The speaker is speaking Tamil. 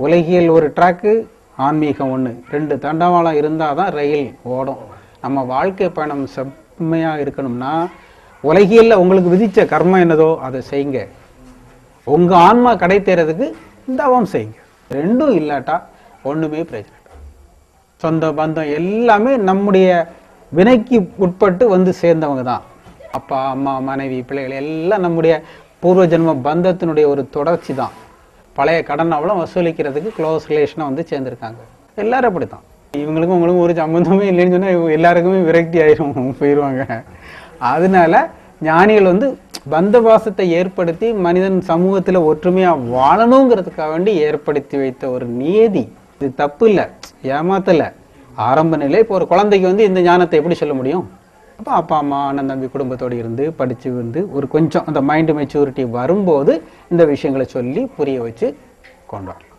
உலகியல் ஒரு ட்ராக்கு ஆன்மீகம் ஒன்று ரெண்டு தண்டவாளம் இருந்தால் தான் ரயில் ஓடும். நம்ம வாழ்க்கை பயணம் செம்மையாக இருக்கணும்னா உலகியல்ல உங்களுக்கு விதிச்ச கர்மம் என்னதோ அதை செய்யுங்க. உங்க ஆன்மா கடை தேர்றதுக்கு தவம் செய்யுங்க. ரெண்டும் இல்லாட்டா ஒண்ணுமே பிரச்சனை சொந்த பந்தம் எல்லாமே நம்முடைய வினைக்கு உட்பட்டு வந்து சேர்ந்தவங்க தான். அப்பா அம்மா மனைவி பிள்ளைகள் எல்லாம் நம்முடைய பூர்வ ஜென்ம பந்தத்தினுடைய ஒரு தொடர்ச்சி தான். பழைய கடன் அவ்வளோ வசூலிக்கிறதுக்கு க்ளோஸ் ரிலேஷனை வந்து சேர்ந்துருக்காங்க. எல்லாரும் அப்படித்தான். இவங்களுக்கும் உங்களுக்கும் ஒரு சம்பந்தமே இல்லைன்னு சொன்னால் இவங்க எல்லாருக்குமே விரக்தி ஆயிரும் போயிடுவாங்க அதனால ஞானிகள் வந்து பந்த பாசத்தை ஏற்படுத்தி மனிதன் சமூகத்தில் ஒற்றுமையாக வாழணுங்கிறதுக்காக வேண்டி ஏற்படுத்தி வைத்த ஒரு நியதி. இது தப்பு இல்லை ஏமாத்தலை. ஆரம்ப நிலை இப்போ ஒரு குழந்தைக்கு வந்து இந்த ஞானத்தை எப்படி சொல்ல முடியும்? அப்போ அப்பா அம்மா அண்ணன் தம்பி குடும்பத்தோடு இருந்து படித்து வந்து ஒரு கொஞ்சம் அந்த மைண்டு மெச்சூரிட்டி வரும்போது இந்த விஷயங்களை சொல்லி புரிய வச்சு கொண்டு வரலாம்